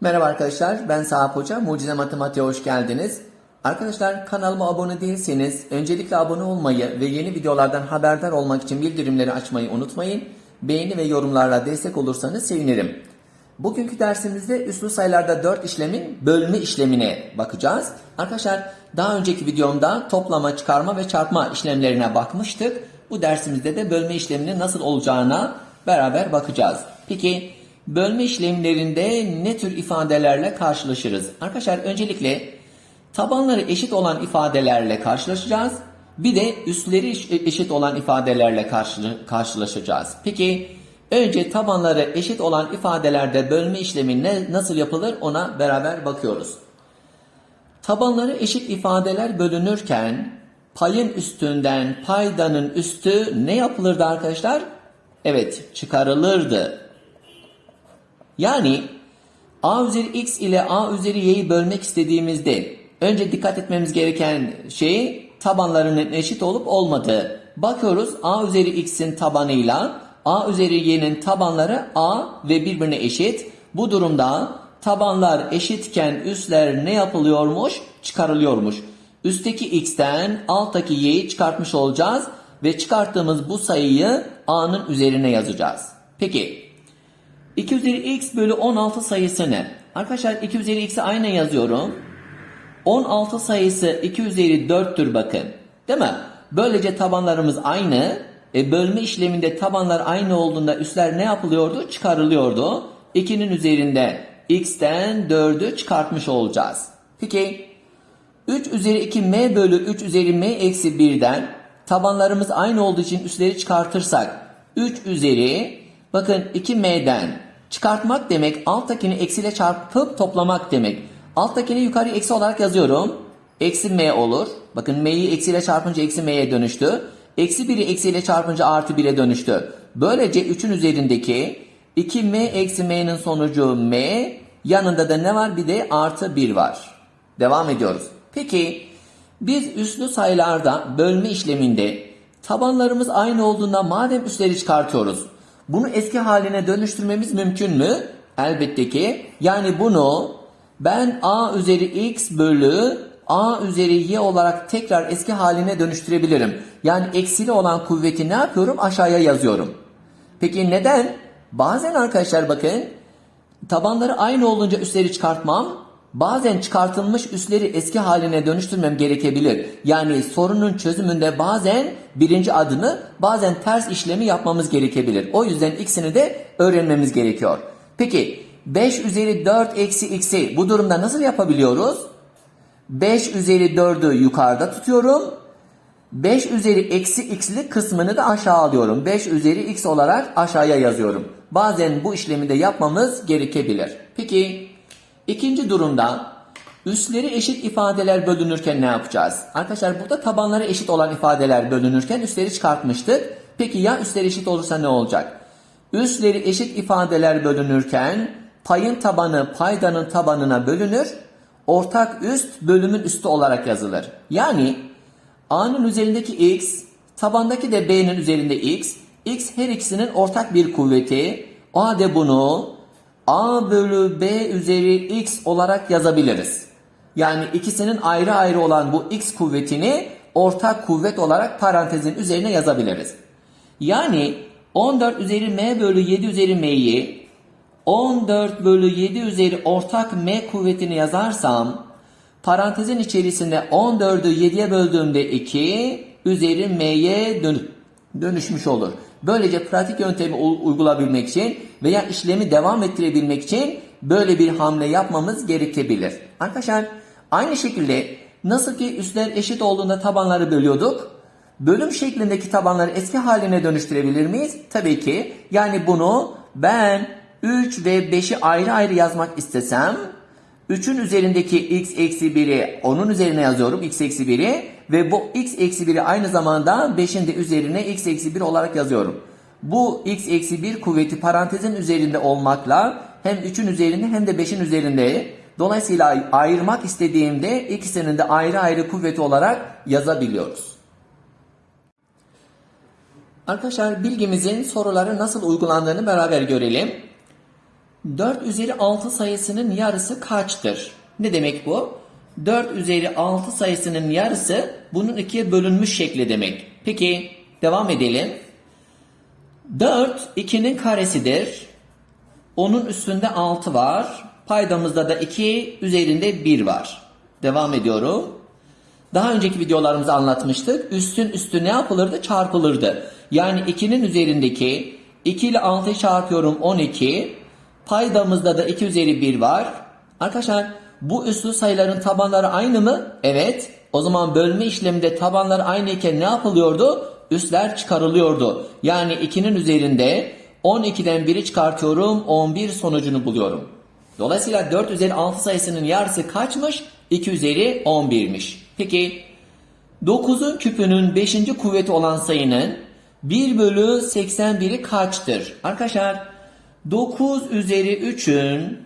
Merhaba arkadaşlar, ben Sahap Hoca. Mucize Matematiğe hoş geldiniz. Arkadaşlar kanalıma abone değilseniz öncelikle abone olmayı ve yeni videolardan haberdar olmak için bildirimleri açmayı unutmayın. Beğeni ve yorumlarla destek olursanız sevinirim. Bugünkü dersimizde üslü sayılarda 4 işlemin bölme işlemine bakacağız. Arkadaşlar daha önceki videomda toplama, çıkarma ve çarpma işlemlerine bakmıştık. Bu dersimizde de bölme işleminin nasıl olacağına beraber bakacağız. Peki bölme işlemlerinde ne tür ifadelerle karşılaşırız? Arkadaşlar öncelikle tabanları eşit olan ifadelerle karşılaşacağız. Bir de üstleri eş- eşit olan ifadelerle karşı- karşılaşacağız. Peki önce tabanları eşit olan ifadelerde bölme işlemi ne, nasıl yapılır ona beraber bakıyoruz. Tabanları eşit ifadeler bölünürken payın üstünden paydanın üstü ne yapılırdı arkadaşlar? Evet çıkarılırdı. Yani a üzeri x ile a üzeri y'yi bölmek istediğimizde önce dikkat etmemiz gereken şey tabanlarının eşit olup olmadığı. Bakıyoruz a üzeri x'in tabanıyla a üzeri y'nin tabanları a ve birbirine eşit. Bu durumda tabanlar eşitken üstler ne yapılıyormuş? Çıkarılıyormuş. Üstteki x'ten alttaki y'yi çıkartmış olacağız ve çıkarttığımız bu sayıyı a'nın üzerine yazacağız. Peki 2 üzeri x bölü 16 sayısı ne? Arkadaşlar 2 üzeri x'i aynen yazıyorum. 16 sayısı 2 üzeri 4'tür bakın. Değil mi? Böylece tabanlarımız aynı. E, bölme işleminde tabanlar aynı olduğunda üstler ne yapılıyordu? Çıkarılıyordu. 2'nin üzerinde x'ten 4'ü çıkartmış olacağız. Peki 3 üzeri 2 m bölü 3 üzeri m eksi 1'den tabanlarımız aynı olduğu için üstleri çıkartırsak 3 üzeri bakın 2m'den çıkartmak demek alttakini eksiyle çarpıp toplamak demek. Alttakini yukarı eksi olarak yazıyorum. Eksi m olur. Bakın m'yi eksiyle çarpınca eksi m'ye dönüştü. Eksi 1'i eksiyle çarpınca artı 1'e dönüştü. Böylece 3'ün üzerindeki 2m eksi m'nin sonucu m yanında da ne var? Bir de artı 1 var. Devam ediyoruz. Peki biz üslü sayılarda bölme işleminde tabanlarımız aynı olduğunda madem üstleri çıkartıyoruz bunu eski haline dönüştürmemiz mümkün mü? Elbette ki. Yani bunu ben a üzeri x bölü a üzeri y olarak tekrar eski haline dönüştürebilirim. Yani eksili olan kuvveti ne yapıyorum? Aşağıya yazıyorum. Peki neden? Bazen arkadaşlar bakın Tabanları aynı olunca üstleri çıkartmam. Bazen çıkartılmış üstleri eski haline dönüştürmem gerekebilir. Yani sorunun çözümünde bazen birinci adımı bazen ters işlemi yapmamız gerekebilir. O yüzden ikisini de öğrenmemiz gerekiyor. Peki 5 üzeri 4 eksi x'i bu durumda nasıl yapabiliyoruz? 5 üzeri 4'ü yukarıda tutuyorum. 5 üzeri eksi x'li kısmını da aşağı alıyorum. 5 üzeri x olarak aşağıya yazıyorum. Bazen bu işlemi de yapmamız gerekebilir. Peki ikinci durumda üstleri eşit ifadeler bölünürken ne yapacağız? Arkadaşlar burada tabanları eşit olan ifadeler bölünürken üstleri çıkartmıştık. Peki ya üstleri eşit olursa ne olacak? Üstleri eşit ifadeler bölünürken payın tabanı paydanın tabanına bölünür. Ortak üst bölümün üstü olarak yazılır. Yani A'nın üzerindeki x, tabandaki de B'nin üzerinde x. X her ikisinin ortak bir kuvveti. O halde bunu A bölü B üzeri x olarak yazabiliriz. Yani ikisinin ayrı ayrı olan bu x kuvvetini ortak kuvvet olarak parantezin üzerine yazabiliriz. Yani 14 üzeri m bölü 7 üzeri m'yi 14 bölü 7 üzeri ortak m kuvvetini yazarsam parantezin içerisinde 14'ü 7'ye böldüğümde 2 üzeri m'ye dön- dönüşmüş olur. Böylece pratik yöntemi u- uygulayabilmek için veya işlemi devam ettirebilmek için böyle bir hamle yapmamız gerekebilir. Arkadaşlar aynı şekilde nasıl ki üstler eşit olduğunda tabanları bölüyorduk. Bölüm şeklindeki tabanları eski haline dönüştürebilir miyiz? Tabii ki. Yani bunu ben 3 ve 5'i ayrı ayrı yazmak istesem 3'ün üzerindeki x eksi 1'i onun üzerine yazıyorum x eksi 1'i ve bu x eksi 1'i aynı zamanda 5'in de üzerine x eksi 1 olarak yazıyorum. Bu x eksi 1 kuvveti parantezin üzerinde olmakla hem 3'ün üzerinde hem de 5'in üzerinde dolayısıyla ayırmak istediğimde ikisinin de ayrı ayrı kuvveti olarak yazabiliyoruz. Arkadaşlar bilgimizin soruları nasıl uygulandığını beraber görelim. 4 üzeri 6 sayısının yarısı kaçtır? Ne demek bu? 4 üzeri 6 sayısının yarısı bunun ikiye bölünmüş şekli demek. Peki devam edelim. 4 2'nin karesidir. Onun üstünde 6 var. Paydamızda da 2 üzerinde 1 var. Devam ediyorum. Daha önceki videolarımızda anlatmıştık. Üstün üstü ne yapılırdı? Çarpılırdı. Yani 2'nin üzerindeki 2 ile 6'yı çarpıyorum 12. Paydamızda da 2 üzeri 1 var. Arkadaşlar bu üslü sayıların tabanları aynı mı? Evet. O zaman bölme işleminde tabanlar aynı iken ne yapılıyordu? Üsler çıkarılıyordu. Yani 2'nin üzerinde 12'den 1'i çıkartıyorum 11 sonucunu buluyorum. Dolayısıyla 4 üzeri 6 sayısının yarısı kaçmış? 2 üzeri 11'miş. Peki 9'un küpünün 5. kuvveti olan sayının 1 bölü 81'i kaçtır? Arkadaşlar 9 üzeri 3'ün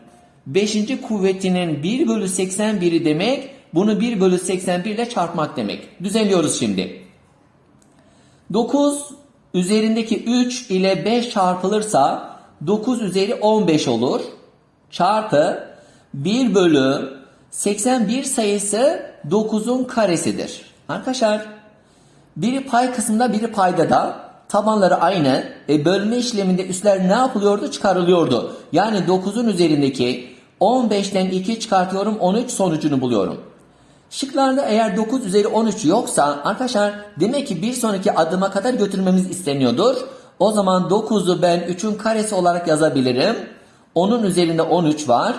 5. kuvvetinin 1 bölü 81'i demek bunu 1 bölü 81 ile çarpmak demek. Düzenliyoruz şimdi. 9 üzerindeki 3 ile 5 çarpılırsa 9 üzeri 15 olur. Çarpı 1 bölü 81 sayısı 9'un karesidir. Arkadaşlar biri pay kısmında biri paydada tabanları aynı. E, bölme işleminde üstler ne yapılıyordu? Çıkarılıyordu. Yani 9'un üzerindeki 15'ten 2 çıkartıyorum 13 sonucunu buluyorum. Şıklarda eğer 9 üzeri 13 yoksa arkadaşlar demek ki bir sonraki adıma kadar götürmemiz isteniyordur. O zaman 9'u ben 3'ün karesi olarak yazabilirim. Onun üzerinde 13 var.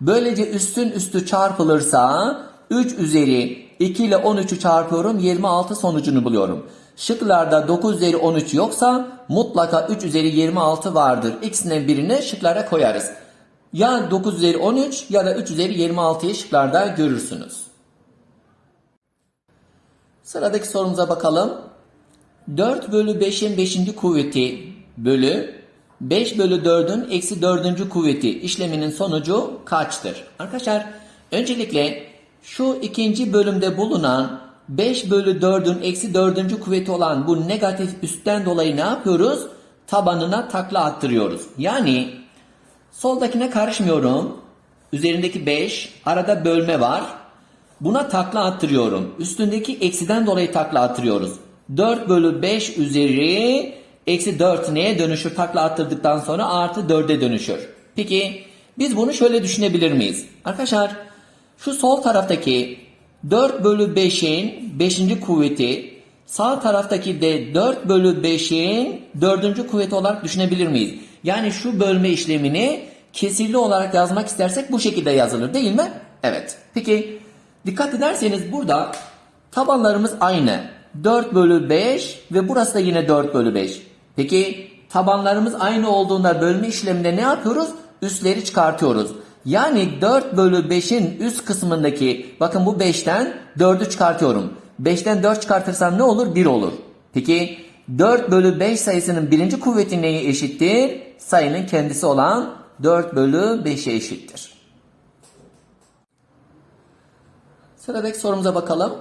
Böylece üstün üstü çarpılırsa 3 üzeri 2 ile 13'ü çarpıyorum 26 sonucunu buluyorum. Şıklarda 9 üzeri 13 yoksa mutlaka 3 üzeri 26 vardır. İkisinden birini şıklara koyarız. Ya 9 üzeri 13 ya da 3 üzeri 26'yı şıklarda görürsünüz. Sıradaki sorumuza bakalım. 4 bölü 5'in 5. kuvveti bölü 5 bölü 4'ün eksi 4. kuvveti işleminin sonucu kaçtır? Arkadaşlar öncelikle şu ikinci bölümde bulunan 5 bölü 4'ün eksi 4. kuvveti olan bu negatif üstten dolayı ne yapıyoruz? Tabanına takla attırıyoruz. Yani soldakine karışmıyorum. Üzerindeki 5 arada bölme var. Buna takla attırıyorum. Üstündeki eksiden dolayı takla attırıyoruz. 4 bölü 5 üzeri eksi 4 neye dönüşür takla attırdıktan sonra artı 4'e dönüşür. Peki biz bunu şöyle düşünebilir miyiz? Arkadaşlar şu sol taraftaki 4 bölü 5'in 5. kuvveti sağ taraftaki de 4 bölü 5'in 4. kuvveti olarak düşünebilir miyiz? Yani şu bölme işlemini kesirli olarak yazmak istersek bu şekilde yazılır değil mi? Evet. Peki dikkat ederseniz burada tabanlarımız aynı. 4 bölü 5 ve burası da yine 4 bölü 5. Peki tabanlarımız aynı olduğunda bölme işleminde ne yapıyoruz? Üstleri çıkartıyoruz. Yani 4 bölü 5'in üst kısmındaki bakın bu 5'ten 4'ü çıkartıyorum. 5'ten 4 çıkartırsam ne olur? 1 olur. Peki 4 bölü 5 sayısının birinci kuvveti neye eşittir? Sayının kendisi olan 4 bölü 5'e eşittir. Sıradaki sorumuza bakalım.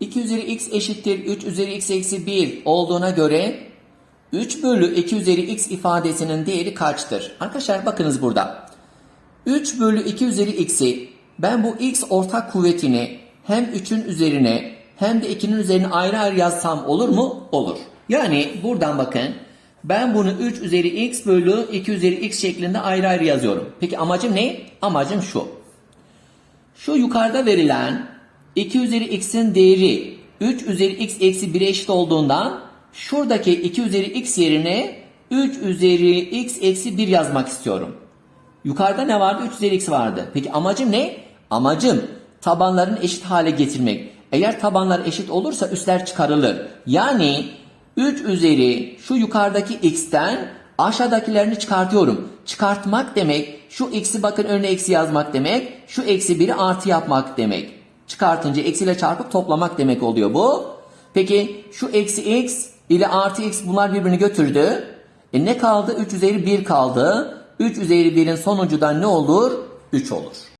2 üzeri x eşittir 3 üzeri x eksi 1 olduğuna göre 3 bölü 2 üzeri x ifadesinin değeri kaçtır? Arkadaşlar bakınız burada. 3 bölü 2 üzeri x'i ben bu x ortak kuvvetini hem 3'ün üzerine hem de 2'nin üzerine ayrı ayrı yazsam olur mu? Olur. Yani buradan bakın ben bunu 3 üzeri x bölü 2 üzeri x şeklinde ayrı ayrı yazıyorum. Peki amacım ne? Amacım şu. Şu yukarıda verilen 2 üzeri x'in değeri 3 üzeri x eksi 1'e eşit olduğundan şuradaki 2 üzeri x yerine 3 üzeri x eksi 1 yazmak istiyorum. Yukarıda ne vardı? 3 üzeri x vardı. Peki amacım ne? Amacım tabanların eşit hale getirmek. Eğer tabanlar eşit olursa üstler çıkarılır. Yani 3 üzeri şu yukarıdaki x'ten aşağıdakilerini çıkartıyorum. Çıkartmak demek şu x'i bakın önüne eksi yazmak demek. Şu eksi 1'i artı yapmak demek. Çıkartınca eksiyle çarpıp toplamak demek oluyor bu. Peki şu eksi x ile artı x bunlar birbirini götürdü. E ne kaldı? 3 üzeri 1 kaldı. 3 üzeri 1'in sonucu da ne olur? 3 olur.